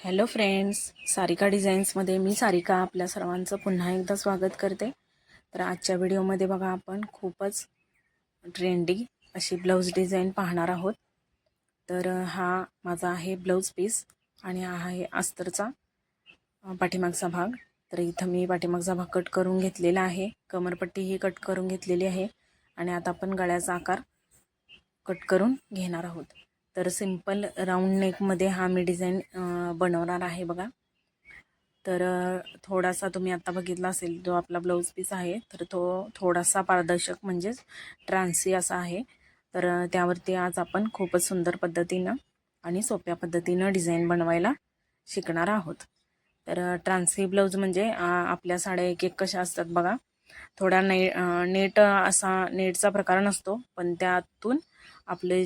Hello friends Sarika डिझाईन्समध्ये मी सारिका आपल्या सर्वांचं पुन्हा एकदा स्वागत करते. तर आजच्या व्हिडिओमध्ये बघा आपण खूपच ट्रेंडी अशी ब्लाऊज डिझाईन पाहणार आहोत. तर हा माझा आहे ब्लाऊज पीस आणि हा आहे अस्तरचा पाठीमागचा भाग. तर इथं मी पाठीमागचा भाग कट करून घेतलेला आहे. कमरपट्टी ही कट करून घेतलेली आहे. आणि आता आपण गळ्याचा आकार कट करून घेणार आहोत. तर सिंपल राऊंड नेकमध्ये हा मी डिझाईन बनवणार आहे बघा. तर थोडासा तुम्ही आता बघितला असेल जो आपला ब्लाऊज पीस आहे तर तो थोडासा पारदर्शक म्हणजेच ट्रान्सी असा आहे. तर त्यावरती आज आपण खूपच सुंदर पद्धतीनं आणि सोप्या पद्धतीनं डिझाईन बनवायला शिकणार आहोत. तर ट्रान्सी ब्लाऊज म्हणजे आपल्या साड्या एक एक कशा असतात बघा. थोडा ने नेट असा नेटचा प्रकार नसतो पण त्यातून आपले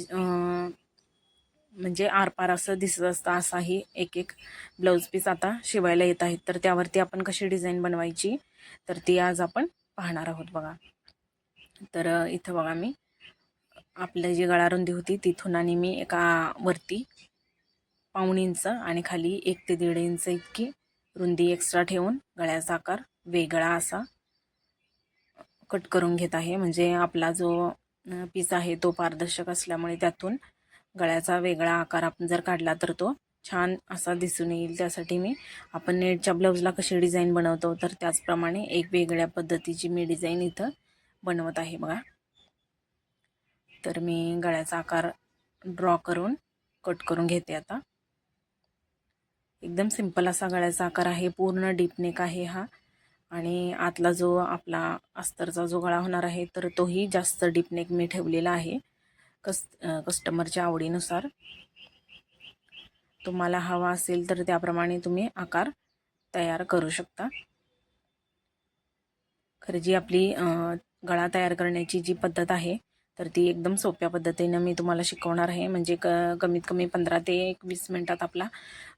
म्हणजे आरपार असं दिसत असतं असाही एक एक ब्लाऊज पीस आता शिवायला येत आहेत. तर त्यावरती आपण कशी डिझाईन बनवायची? तर ती आज आपण पाहणार आहोत बघा. तर इथं बघा मी. आपलं जी गळारुंदी होती तिथून आणि मी एका वरती पाऊण इंच आणि खाली एक ते दीड इंच इतकी रुंदी एक्स्ट्रा ठेवून गळ्याचा आकार वेगळा असा कट करून घेत आहे. म्हणजे आपला जो पीस आहे तो पारदर्शक असल्यामुळे त्यातून गळ्याचा वेगळा आकार आपण जर काढला तर तो छान असा दिसून येईल. त्यासाठी मी आपण नेटच्या ब्लाऊजला कशी डिझाईन बनवतो तर त्याचप्रमाणे एक वेगळ्या पद्धतीची मी डिझाईन इथं बनवत आहे बघा. तर मी गळ्याचा आकार ड्रॉ करून कट करून घेते आता. एकदम सिंपल असा गळ्याचा आकार आहे पूर्ण डीपनेक आहे हा. आणि आतला जो आपला अस्तरचा जो गळा होणार आहे तर तोही जास्त डीपनेक मी ठेवलेला आहे. कस कस्टमरच्या आवडीनुसार तुम्हाला हवा असेल तर त्याप्रमाणे तुम्ही आकार तयार करू शकता. खरं जी आपली गळा तयार करण्याची जी पद्धत आहे तर ती एकदम सोप्या पद्धतीनं मी तुम्हाला शिकवणार आहे. म्हणजे क कमीत कमी पंधरा ते एक वीस मिनटात आपला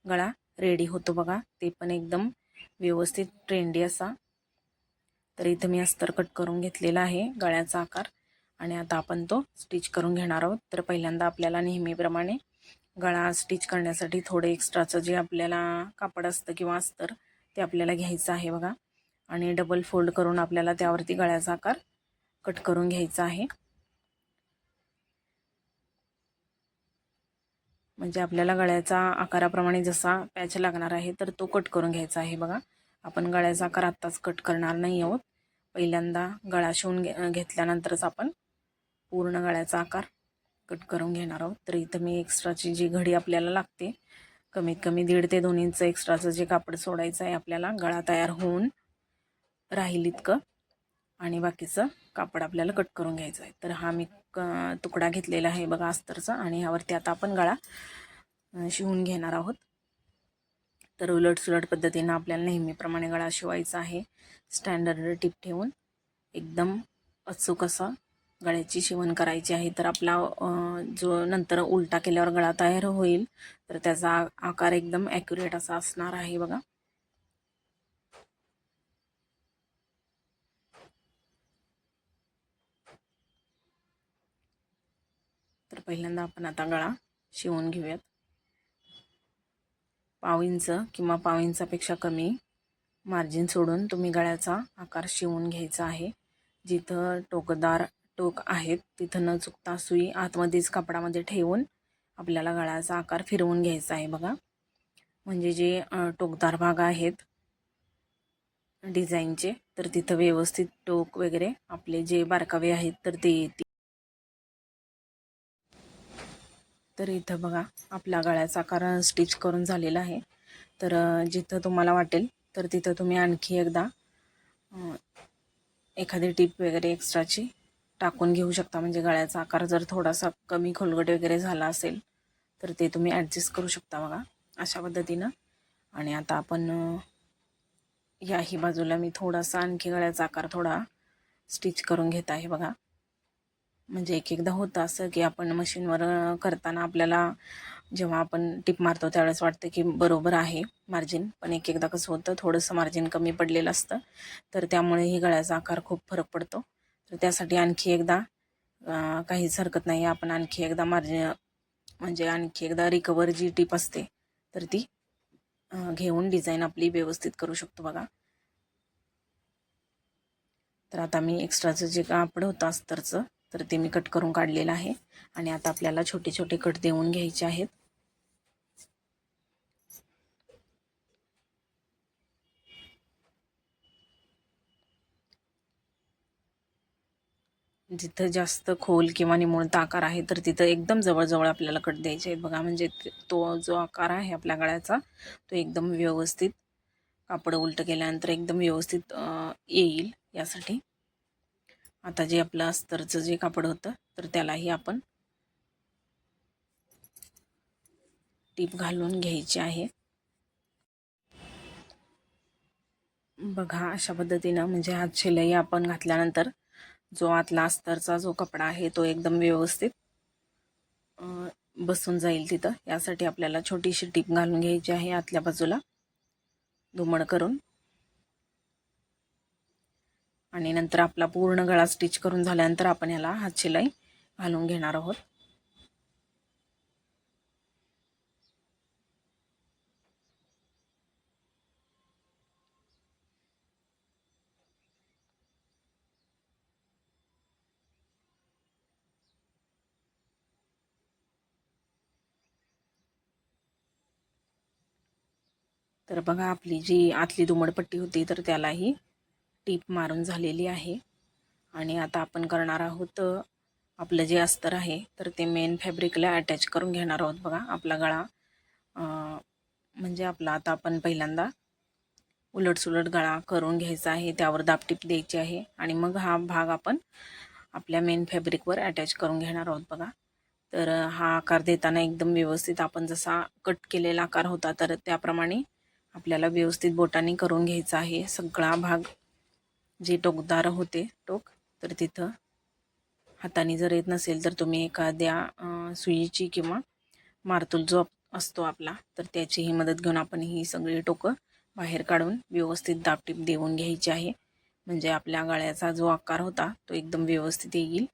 गळा रेडी होतो बघा. ते पण एकदम व्यवस्थित ट्रेंडी असा. तर इथं मी अस्तर कट करून घेतलेला आहे गळ्याचा आकार. आणि आता आपण तो स्टिच करून घेणार आहोत. तर पहिल्यांदा आपल्याला नेहमीप्रमाणे गळा स्टिच करण्यासाठी थोडं एक्स्ट्राचं जे आपल्याला कापड असतं किंवा अस्तर ते आपल्याला घ्यायचं आहे बघा. आणि डबल फोल्ड करून आपल्याला त्यावरती गळ्याचा आकार कट करून घ्यायचा आहे. म्हणजे आपल्याला गळ्याचा आकाराप्रमाणे जसा पॅच लागणार आहे तर तो कट करून घ्यायचा आहे बघा. आपण गळ्याचा आकार आत्ताच कट करणार नाही आहोत. पहिल्यांदा गळा शिवून घे घेतल्यानंतरच आपण पूर्ण गळ्याचा आकार कट करून घेणार आहोत. तर इथं मी एक्स्ट्राची जी घडी आपल्याला लागते कमीत कमी दीड ते दोन इंच एक्स्ट्राचं जे कापड सोडायचं आहे आपल्याला गळा तयार होऊन राहील इतकं. आणि बाकीचं कापड आपल्याला कट करून घ्यायचं आहे. तर हा मी क तुकडा घेतलेला आहे बघा अस्तरचा आणि ह्यावरती आता आपण गळा शिवून घेणार आहोत. तर उलट सुलट पद्धतीनं आपल्याला नेहमीप्रमाणे गळा शिवायचा आहे. स्टँडर्ड टिप ठेवून एकदम अचूक असं गळ्याची शिवण करायची आहे तर आपला जो नंतर उलटा केल्यावर गळा तयार होईल तर त्याचा आकार एकदम ॲक्युरेट असा असणार आहे बघा. तर पहिल्यांदा आपण आता गळा शिवून घेऊयात. पाविंच किंवा पाविंचापेक्षा कमी मार्जिन सोडून तुम्ही गळ्याचा आकार शिवून घ्यायचा आहे. जिथं टोकदार टोक आहेत तिथं न चुकता सुई आतमध्येच कपडामध्ये ठेवून आपल्याला गळ्याचा आकार फिरवून घ्यायचा आहे बघा. म्हणजे जे टोकदार भाग आहेत डिझाईनचे तर तिथं व्यवस्थित टोक वगैरे आपले जे बारकावे आहेत तर ते येतील. तर इथं बघा आपला गळ्याचा आकार स्टिच करून झालेला आहे. तर जिथं तुम्हाला वाटेल तर तिथं तुम्ही आणखी एकदा एखादी टीप वगैरे एक्स्ट्राची टाकून घेऊ शकता. म्हणजे गळ्याचा आकार जर थोडासा कमी खोलगट वगैरे झाला असेल तर ते तुम्ही ॲडजस्ट करू शकता बघा. अशा पद्धतीनं. आणि आता आपण याही बाजूला मी थोडासा आणखी गळ्याचा आकार थोडा स्टिच करून घेत आहे बघा. म्हणजे एक एकदा होतं असं की आपण मशीनवर करताना आपल्याला जेव्हा आपण टिप मारतो त्यावेळेस वाटतं की बरोबर आहे मार्जिन पण एक एकदा कसं होतं थोडंसं मार्जिन कमी पडलेलं असतं. तर त्यामुळेही गळ्याचा आकार खूप फरक पडतो. तर त्यासाठी आणखी एकदा काहीच हरकत नाही. आपण आणखी एकदा मार्जिन म्हणजे आणखी एकदा रिकवर जी टीप असते तर ती घेऊन डिझाईन आपली व्यवस्थित करू शकतो बघा. तर आता मी एक्स्ट्राचं जे कापड होतं अस्तरचं तर ते मी कट करून काढलेलं आहे. आणि आता आपल्याला छोटे छोटे कट देऊन घ्यायचे आहेत. जिथं जास्त खोल किंवा निमुळता आकार आहे तर तिथं एकदम जवळजवळ आपल्याला कट द्यायचे आहेत बघा. म्हणजे तो जो आकार आहे आपल्या गळ्याचा तो एकदम व्यवस्थित कापड उलटं केल्यानंतर एकदम व्यवस्थित येईल यासाठी. आता जे आपलं अस्तरचं जे कापड होतं तर त्यालाही आपण टीप घालून घ्यायची आहे. बघा अशा पद्धतीनं म्हणजे हात शिलाई आपण घातल्यानंतर जो आतला अस्तरचा जो कपडा आहे तो एकदम व्यवस्थित बसून जाईल तिथं. यासाठी आपल्याला छोटीशी टीप घालून घ्यायची आहे आतल्या बाजूला. धुमड करून. आणि नंतर आपला पूर्ण गळा स्टिच करून झाल्यानंतर आपण याला हात शिलाई घालून घेणार आहोत. तर बघा आपली जी आतली दुमडपट्टी होती तर त्यालाही टीप मारून झालेली आहे. आणि आता आपण करणार आहोत आपलं जे अस्तर आहे तर ते मेन फॅब्रिकला अटॅच करून घेणार आहोत बघा आपला गळा. म्हणजे आपला आता आपण पहिल्यांदा उलटसुलट गळा करून घ्यायचा आहे त्यावर दापटीप द्यायची आहे. आणि मग हा भाग आपण आपल्या मेन फॅब्रिकवर अटॅच करून घेणार आहोत बघा. तर हा आकार देताना एकदम व्यवस्थित आपण जसा कट केलेला आकार होता तर त्याप्रमाणे आपल्याला व्यवस्थित बोटाने करून घ्यायचा आहे. सगळा भाग जे टोकदार होते टोक तर तिथं हाताने जर येत नसेल तर तुम्ही एखाद्या सुईची किंवा मारतूल जो असतो आपला तर त्याचीही मदत घेऊन आपण ही सगळी टोकं बाहेर काढून व्यवस्थित दापटीप देऊन घ्यायची आहे. म्हणजे आपल्या गळ्याचा जो आकार होता तो एकदम व्यवस्थित येईल.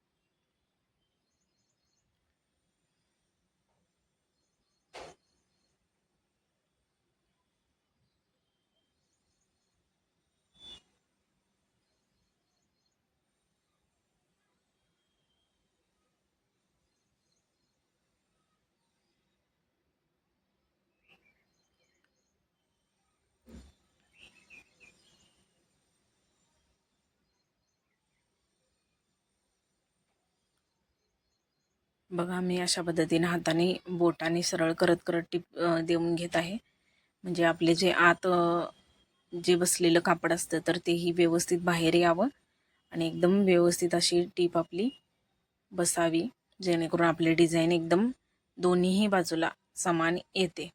बघा मी अशा पद्धतीने हाताने बोटाने सरळ करत करत टीप देऊन घेत आहे. म्हणजे आपले जे आत जे बसलेलं कापड असतं तर तेही व्यवस्थित बाहेर यावं आणि एकदम व्यवस्थित अशी टीप आपली बसावी जेणेकरून आपले डिझाईन एकदम दोन्हीही बाजूला समान येते.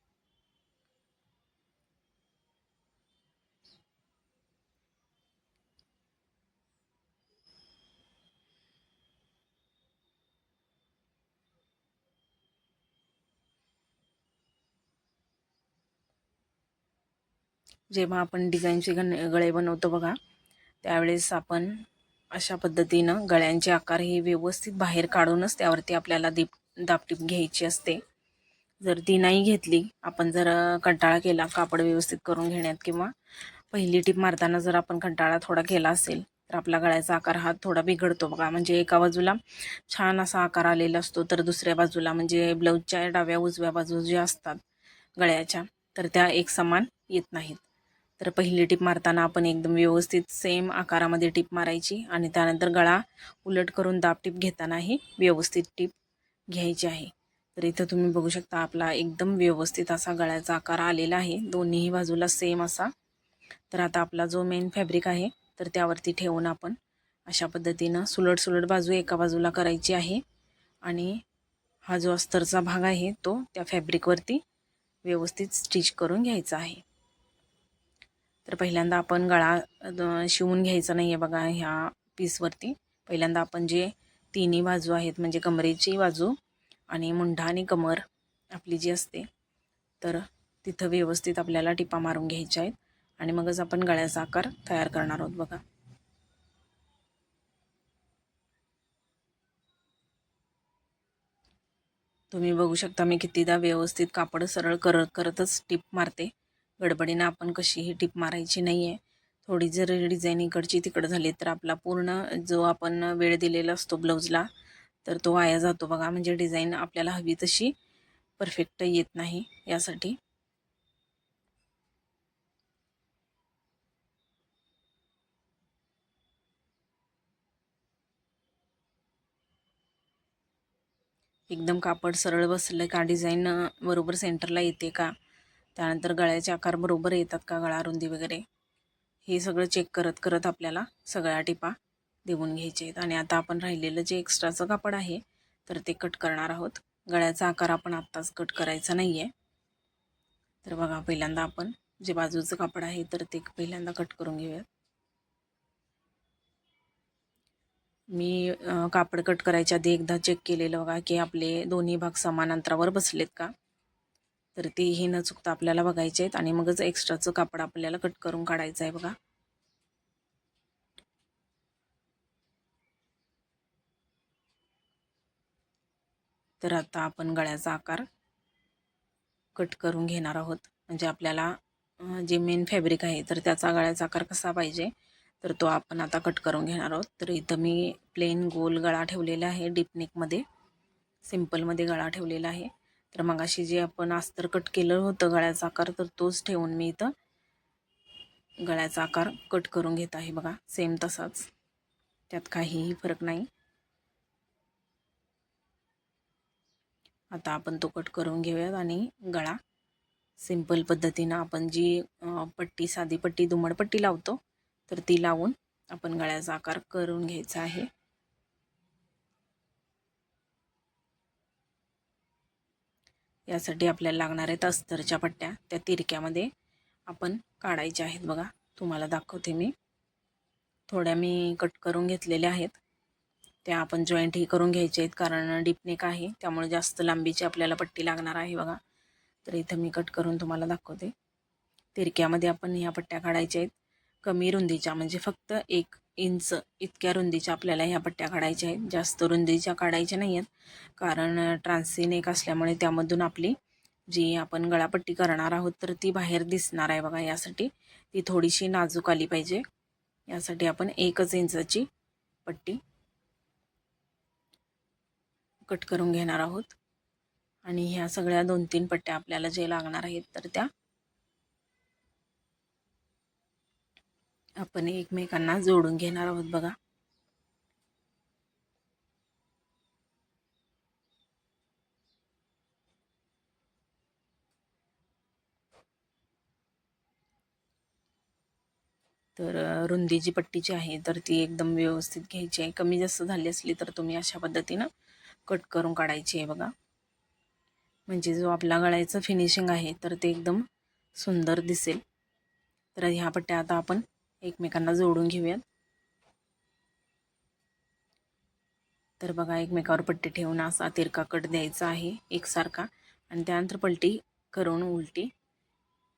जेव्हा आपण डिझाईनचे गण गळे बनवतो बघा त्यावेळेस आपण अशा पद्धतीनं गळ्यांचे आकार हे व्यवस्थित बाहेर काढूनच त्यावरती आपल्याला दीप दापटीप घ्यायची असते. जर ती नाही घेतली आपण जर कंटाळा केला कापड व्यवस्थित करून घेण्यात किंवा पहिली टीप मारताना जर आपण कंटाळा थोडा केला असेल तर आपला गळ्याचा आकार हा थोडा बिघडतो बघा. म्हणजे एका बाजूला छान असा आकार आलेला असतो तर दुसऱ्या बाजूला म्हणजे ब्लाऊजच्या डाव्या उजव्या बाजू ज्या असतात गळ्याच्या तर त्या एक समान येत नाहीत. तर पहिली टीप मारताना आपण एकदम व्यवस्थित सेम आकारामध्ये टीप मारायची आणि त्यानंतर गळा उलट करून दाब टीप घेतानाही व्यवस्थित टीप घ्यायची आहे. तर इथं तुम्ही बघू शकता आपला एकदम व्यवस्थित असा गळ्याचा आकार आलेला आहे. दोन्ही बाजूला सेम असा. तर आता आपला जो मेन फॅब्रिक आहे तर त्यावरती ठेवून आपण अशा पद्धतीनं सुलट सुलट बाजू एका बाजूला करायची आहे. आणि हा जो अस्तरचा भाग आहे तो त्या फॅब्रिकवरती व्यवस्थित स्टिच करून घ्यायचा आहे. तर पहिल्यांदा आपण गळा शिवून घ्यायचा नाही आहे बघा ह्या पीसवरती पहिल्यांदा आपण जे तिन्ही बाजू आहेत म्हणजे कमरेची बाजू आणि मुंढा आणि कमर आपली जी असते तर तिथं व्यवस्थित आपल्याला टिपा मारून घ्यायच्या आहेत. आणि मगच आपण गळ्याचा आकार तयार करणार आहोत बघा. तुम्ही बघू शकता मी कितीदा व्यवस्थित कापड सरळ करत करतच टिप मारते. गडबडीनं आपण कशी ही टिप मारायची नाही आहे थोडी जर डिझाईन इकडची तिकडं झाली तर आपला पूर्ण जो आपण वेळ दिलेला असतो ब्लाऊजला तर तो वाया जातो बघा. म्हणजे डिझाईन आपल्याला हवी तशी परफेक्ट येत नाही यासाठी. एकदम कापड सरळ बसलं का? डिझाईन बरोबर सेंटरला येते का? त्यानंतर गळ्याचे आकार बरोबर येतात का? गळा रुंदी वगैरे. हे सगळं चेक करत करत आपल्याला सगळ्या टिपा देऊन घ्यायचे आहेत. आणि आता आपण राहिलेलं जे एक्स्ट्राचं कापड आहे तर ते कट करणार आहोत. गळ्याचा आकार आपण आत्ताच कट करायचा नाही आहे तर बघा पहिल्यांदा आपण जे बाजूचं कापड आहे तर ते पहिल्यांदा कट करून घेऊयात. मी कापड कट करायच्या आधी एकदा चेक केलेलं बघा की आपले दोन्ही भाग समान अंतरावर बसलेत का? तर तेही न चुकता आपल्याला बघायचे आहेत आणि मगच एक्स्ट्राचं कापड आपल्याला कट करून काढायचं आहे बघा. तर आता आपण गळ्याचा आकार कट करून घेणार आहोत. म्हणजे आपल्याला जे मेन फॅब्रिक आहे तर त्याचा गळ्याचा आकार कसा पाहिजे तर तो आपण आता कट करून घेणार आहोत. तर इथं मी प्लेन गोल गळा ठेवलेला आहे डीपनेकमध्ये सिम्पलमध्ये गळा ठेवलेला आहे. तर मग अशी जे आपण अस्तर कट केलं होतं गळ्याचा आकार तर तोच ठेवून मी इथं गळ्याचा आकार कट करून घेत आहे बघा. सेम तसाच. त्यात काहीही फरक नाही. आता आपण तो कट करून घेऊयात आणि गळा. सिंपल पद्धतीनं आपण जी पट्टी साधी पट्टी दुमड पट्टी लावतो तर ती लावून आपण गळ्याचा आकार करून घ्यायचा आहे. यासाठी आपल्याला लागणार आहेत अस्तरच्या पट्ट्या. त्या तिरक्यामध्ये आपण काढायच्या आहेत बघा. तुम्हाला दाखवते मी. थोड्या मी कट करून घेतलेल्या आहेत. त्या आपण जॉईंटही करून घ्यायच्या आहेत कारण डिपनेक आहे. त्यामुळे जास्त लांबीची आपल्याला पट्टी लागणार आहे बघा. तर इथं मी कट करून तुम्हाला दाखवते. तिरक्यामध्ये आपण ह्या पट्ट्या काढायच्या आहेत. कमी रुंदीच्या म्हणजे फक्त एक इंच इतक्या रुंदीच्या आपल्याला ह्या पट्ट्या काढायच्या आहेत. जास्त रुंदीच्या काढायच्या नाही आहेत कारण ट्रान्सिन एक असल्यामुळे त्यामधून आपली जी आपण गळापट्टी करणार आहोत तर ती बाहेर दिसणार आहे बघा यासाठी. ती थोडीशी नाजूक आली पाहिजे. यासाठी आपण एकच इंचाची पट्टी कट करून घेणार आहोत. आणि ह्या सगळ्या दोन तीन पट्ट्या आपल्याला जे लागणार आहेत तर त्या आपण एकमेकांना जोडून घेणार आहोत बघा. तर रुंदी जी पट्टीची आहे तर ती एकदम व्यवस्थित घ्यायची आहे. कमी जास्त झाली असली तर तुम्ही अशा पद्धतीनं कट करून काढायची आहे बघा. म्हणजे जो आपला गळायचं फिनिशिंग आहे तर ते एकदम सुंदर दिसेल. तर ह्या पट्ट्या आता आपण एकमेकांना जोडून घेऊयात. तर बघा एकमेकावर पट्टी ठेवून असा तिरका कट द्यायचा आहे एकसारखा. आणि त्यानंतर पलटी करून उलटी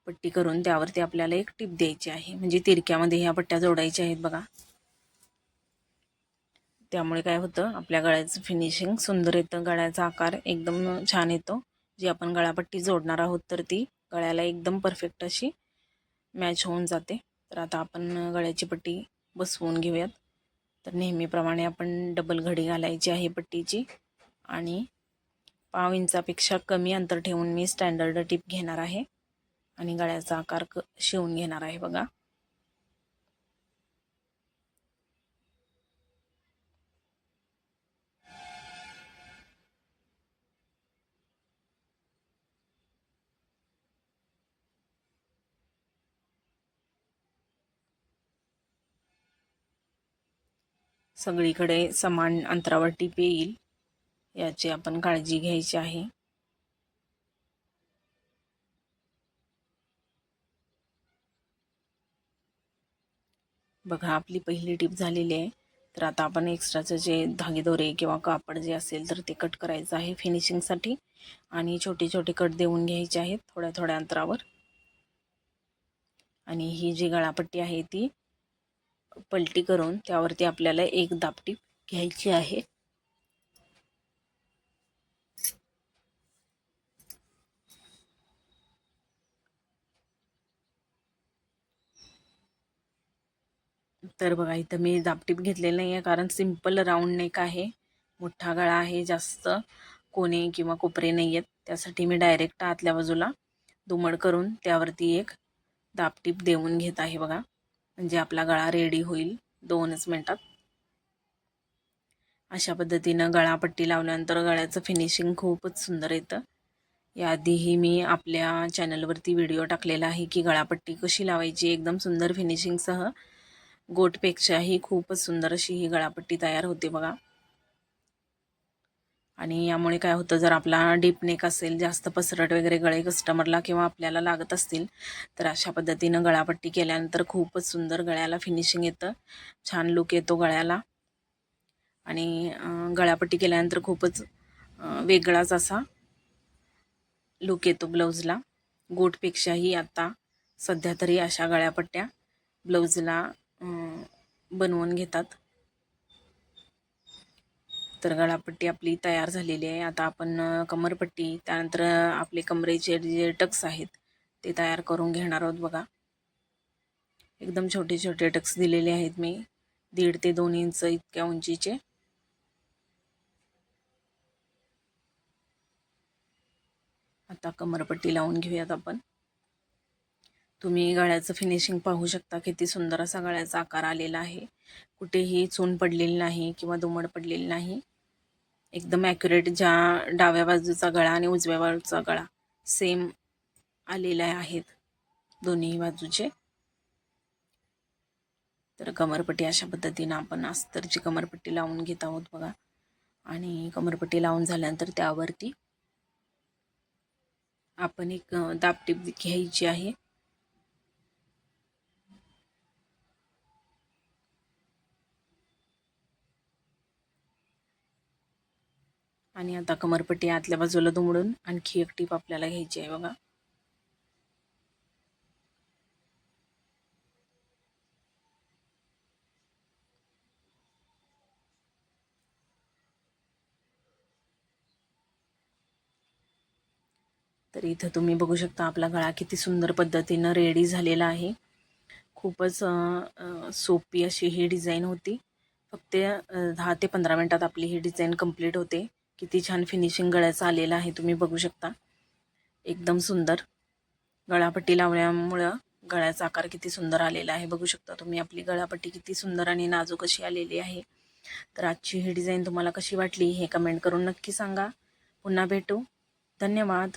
पट्टी करून त्यावरती आपल्याला एक टिप द्यायची आहे. म्हणजे तिरक्यामध्ये ह्या पट्ट्या जोडायच्या आहेत बघा. त्यामुळे काय होतं आपल्या गळ्याचं फिनिशिंग सुंदर येतं. गळ्याचा आकार एकदम छान येतो. जी आपण गळापट्टी जोडणार आहोत तर ती गळ्याला एकदम परफेक्ट अशी मॅच होऊन जाते. तर आता आपण गळ्याची पट्टी बसवून घेऊयात. तर नेहमीप्रमाणे आपण डबल घडी घालायची आहे पट्टीची आणि पाव इंचापेक्षा कमी अंतर ठेवून मी स्टँडर्ड टिप घेणार आहे आणि गळ्याचा आकार क शिवून घेणार आहे बघा. सगळीकडे समान अंतरावर टीप येईल याची आपण काळजी घ्यायची आहे. बघा आपली पहिली टीप झालेली आहे. तर आता आपण एक्स्ट्राचं जे धागेदोरे किंवा कापड जे असेल तर ते कट करायचं आहे फिनिशिंगसाठी. आणि छोटे छोटे कट देऊन घ्यायचे आहेत थोड्या थोड्या अंतरावर. आणि ही जी गळापट्टी आहे ती पलटी करून त्यावरती आपल्याला एक दापटी घ्यायची आहे. तर बघा इथं मी दापटीप घेतलेलं नाही आहे कारण सिंपल राऊंड नेक आहे. मोठा गळा आहे जास्त कोणे किंवा कोपरे नाही आहेत त्यासाठी मी डायरेक्ट आतल्या बाजूला दुमड करून त्यावरती एक दापटीप देऊन घेत आहे बघा. म्हणजे आपला गळा रेडी होईल दोनच मिनटात. अशा पद्धतीनं गळापट्टी लावल्यानंतर गळ्याचं फिनिशिंग खूपच सुंदर येतं. याआधीही मी आपल्या चॅनलवरती व्हिडिओ टाकलेला आहे की गळापट्टी कशी लावायची एकदम सुंदर फिनिशिंगसह गोटपेक्षाही खूपच सुंदर अशी ही गळापट्टी तयार होते बघा. आणि यामुळे काय होतं जर आपला डीप नेक असेल जास्त पसरट वगैरे गळे कस्टमरला किंवा आपल्याला लागत असतील तर अशा पद्धतीनं गळापट्टी केल्यानंतर खूपच सुंदर गळ्याला फिनिशिंग येतं. छान लुक येतो गळ्याला. आणि गळापट्टी केल्यानंतर खूपच वेगळाच असा लुक येतो ब्लाऊजला गोटपेक्षाही आता सध्या तरी अशा गळ्यापट्ट्या ब्लाऊजला बनवून घेतात. तर गळापट्टी आपली तयार झालेली आहे. आता आपण कमरपट्टी त्यानंतर आपले कमरेचे जे टक्स आहेत ते तयार करून घेणार आहोत बघा. एकदम छोटे छोटे टक्स दिलेले आहेत मी. दीड ते दोन इंच इतक्या उंचीचे. आता कमरपट्टी लावून घेऊयात आपण. तुम्ही गळ्याचं फिनिशिंग पाहू शकता किती सुंदर असा गळ्याचा आकार आलेला आहे. कुठेही चून पडलेली नाही किंवा दुमड पडलेली नाही. एकदम ॲक्युरेट ज्या डाव्या बाजूचा गळा आणि उजव्या बाजूचा गळा सेम आलेला आहेत दोन्ही बाजूचे. तर कमरपट्टी अशा पद्धतीनं आपण अस्तरची कमरपट्टी लावून घेत आहोत बघा. आणि कमरपट्टी लावून झाल्यानंतर त्यावरती आपण एक दापटीप घ्यायची आहे. आणि आता कमरपट्टी आतल्या बाजूला दुमडून आणखी एक टीप आपल्याला घ्यायची आहे बघा. तर इथं तुम्ही बघू शकता आपला गळा किती सुंदर पद्धतीनं रेडी झालेला आहे. खूपच सोपी अशी ही डिझाईन होती. फक्त दहा ते पंधरा मिनटात आपली ही डिझाईन कंप्लीट होते. किती छान फिनिशिंग गळ्याचं आलेलं आहे तुम्ही बघू शकता. एकदम सुंदर. गळापट्टी लावल्यामुळं गळ्याचा आकार किती सुंदर आलेला आहे बघू शकता तुम्ही. आपली गळापट्टी किती सुंदर आणि नाजूक अशी आलेली आहे. तर आजची ही डिझाईन तुम्हाला कशी वाटली हे कमेंट करून नक्की सांगा. पुन्हा भेटू. धन्यवाद.